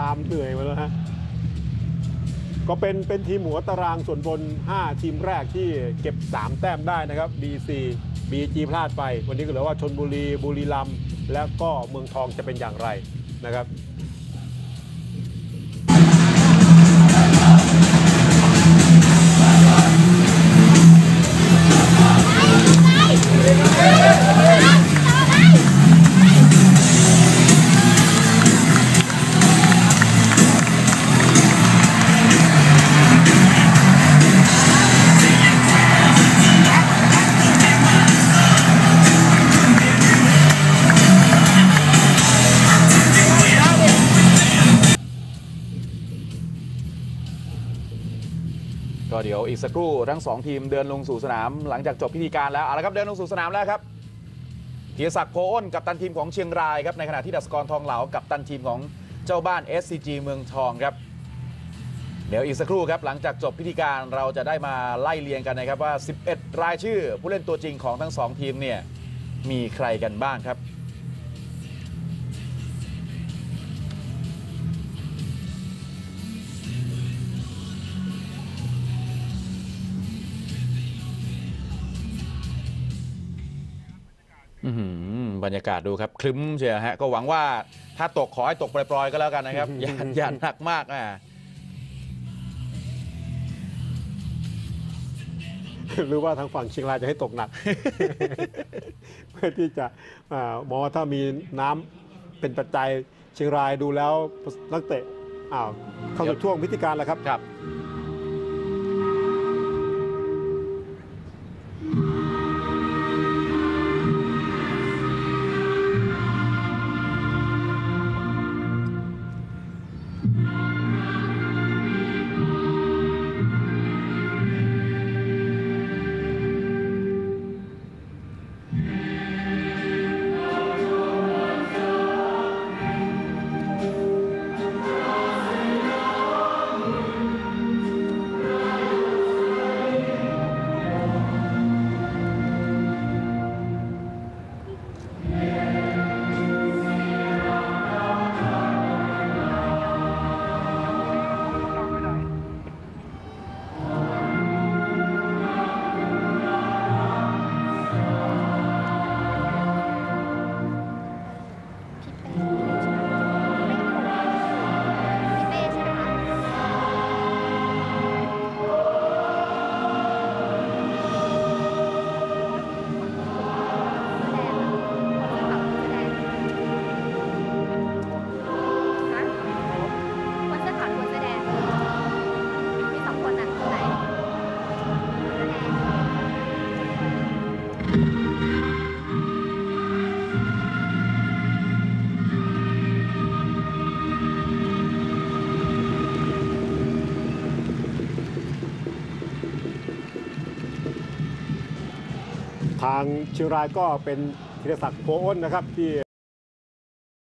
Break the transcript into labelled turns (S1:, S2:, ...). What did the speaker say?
S1: ตามเหนื่อยมาแล้วฮะก็เป็นเป็นทีมหัวตารางส่วนบน 5 ทีมแรกที่เก็บ 3 แต้มได้นะครับ BC BG พลาดไป วันนี้ก็เหลือว่าชนบุรีบุรีรัมย์และก็เมืองทองจะเป็นอย่างไรนะครับ
S2: ก็เดี๋ยวอีกสักครู่ทั้งสองทีมเดินลงสู่สนาม หลังจากจบพิธีการแล้วเอาละครับเดินลงสู่สนามแล้วครับเกียรศักดิ์โพอ้นกับตันทีมของเชียงรายครับในขณะที่ดัสกรทองเหลากับตันทีมของเจ้าบ้าน SCG เมืองทองครับเดี๋ยวอีกสักครู่ครับหลังจากจบพิธีการเราจะได้มาไล่เรียงกันนะครับว่า 11 รายชื่อ ผู้เล่นตัวจริงของทั้งสองทีมเนี่ยมีใครกันบ้างครับ บรรยากาศดูครับ คลึ้มเชียวฮะ ก็หวังว่าถ้าตกขอให้ตกปล่อยๆก็แล้วกันนะครับ อย่าอย่าหนักมากอะ
S1: หรือว่าทางฝั่งเชียงรายจะให้ตกหนัก เพื่อที่จะอามองว่าถ้ามีน้ำเป็นปัจจัยเชียงรายดูแล้วนักเตะอ้าวเข้าสู่ช่วงพิธีการแล้วครับ ทางเชียงรายก็เป็นธีรศักดิ์โพอ้นนะครับที่